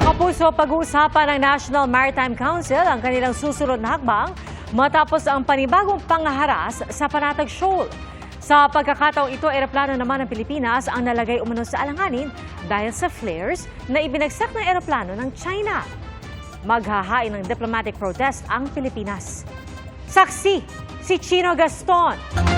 kapuso, pag-uusapan ng National Maritime Council ang kanilang susunod na hakbang matapos ang panibagong pangaharas sa Panatag Shoal. Sa pagkakataong ito, eroplano naman ng Pilipinas ang nalagay umano sa alanganin dahil sa flares na ibinagsak ng eroplano ng China. Maghahain ng diplomatic protest ang Pilipinas. Saksi, si Chino Gaston.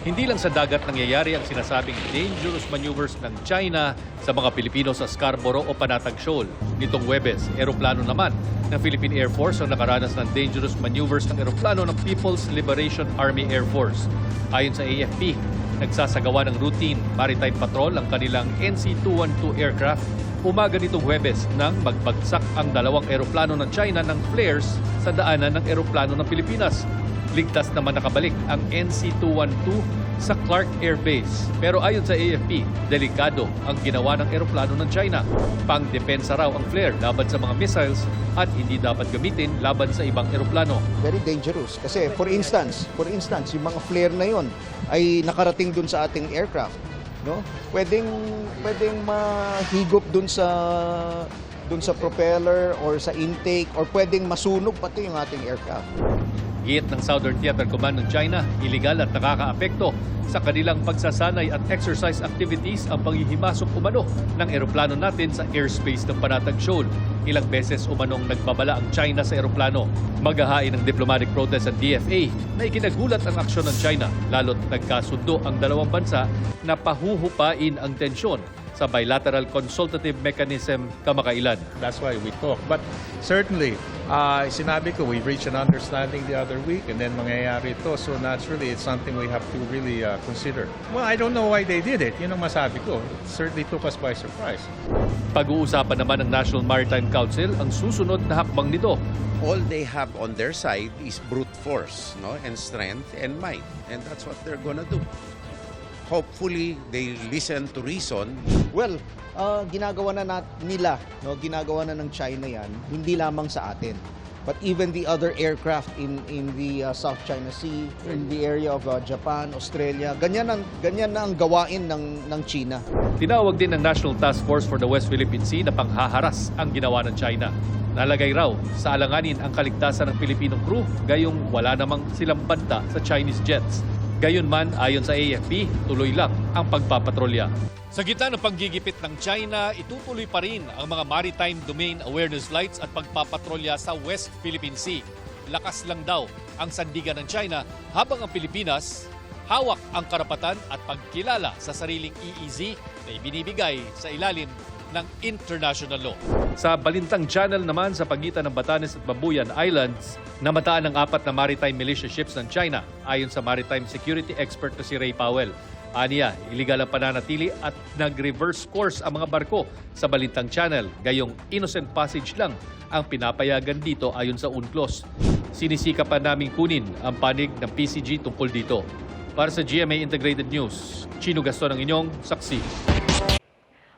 Hindi lang sa dagat nangyayari ang sinasabing dangerous maneuvers ng China sa mga Pilipino sa Scarborough o Panatag Shoal. Nitong Webes, eroplano naman ng Philippine Air Force ang nakaranas ng dangerous maneuvers ng eroplano ng People's Liberation Army Air Force. Ayon sa AFP, nagsasagawa ng routine maritime patrol ang kanilang NC-212 aircraft umaga nitong Huwebes nang magbagsak ang dalawang eroplano ng China ng flares sa daanan ng eroplano ng Pilipinas. Ligtas naman nakabalik ang NC-212 sa Clark Air Base. Pero ayon sa AFP, delikado ang ginawa ng eroplano ng China. Pang-depensa raw ang flare laban sa mga missiles at hindi dapat gamitin laban sa ibang eroplano. very dangerous. Kasi for instance, for instance, yung mga flare na yon ay nakarating dun sa ating aircraft, no? Pwedeng pwedeng mahigop dun sa dun sa propeller or sa intake or pwedeng masunog pati yung ating aircraft. Giyit ng Southern Theater Command ng China, iligal at nakakaapekto sa kanilang pagsasanay at exercise activities ang panghihimasok umano ng eroplano natin sa airspace ng Panatag Shoal. Ilang beses umanong nagbabala ang China sa eroplano. Maghahain ng diplomatic protest ang DFA na ikinagulat ang aksyon ng China lalo't nagkasundo ang dalawang bansa na pahuhupain ang tensyon sa bilateral consultative mechanism kamakailan. That's why we talk. But certainly, uh, sinabi ko, we reached an understanding the other week and then mangyayari ito. So naturally, it's something we have to really uh, consider. Well, I don't know why they did it. Yun ang masabi ko. It certainly took us by surprise. Pag-uusapan naman ng National Maritime Council ang susunod na hakbang nito all they have on their side is brute force, no, and strength and might, and that's what they're gonna do. Hopefully, they listen to reason. Well, ah, ginagawa na nat- nila, no? Ginagawa na ng China 'yan, hindi lamang sa atin. But even the other aircraft in in the ah, South China Sea, in the area of ah, Japan, Australia, ganyan ang ganyan na ang gawain ng ng China. Tinawag din ng National Task Force for the West Philippine Sea na panghaharas ang ginawa ng China. Nalagay raw sa alanganin ang kaligtasan ng Pilipinong crew gayong wala namang silang banta sa Chinese jets. Gayon man, ayon sa AFP, tuloy lang ang pagpapatrolya. Sa gitna ng panggigipit ng China, itutuloy pa rin ang mga maritime domain awareness lights at pagpapatrolya sa West Philippine Sea. Lakas lang daw ang sandigan ng China habang ang Pilipinas hawak ang karapatan at pagkilala sa sariling EEZ na ibinibigay sa ilalim ng international law. Sa Balintang Channel naman sa pagitan ng Batanes at Babuyan Islands, namataan ng apat na maritime militia ships ng China ayon sa maritime security expert na si Ray Powell. Aniya, iligal ang pananatili at nag-reverse course ang mga barko sa Balintang Channel, gayong innocent passage lang ang pinapayagan dito ayon sa UNCLOS. Sinisika pa naming kunin ang panig ng PCG tungkol dito. Para sa GMA Integrated News, Chino Gaston ang inyong saksi.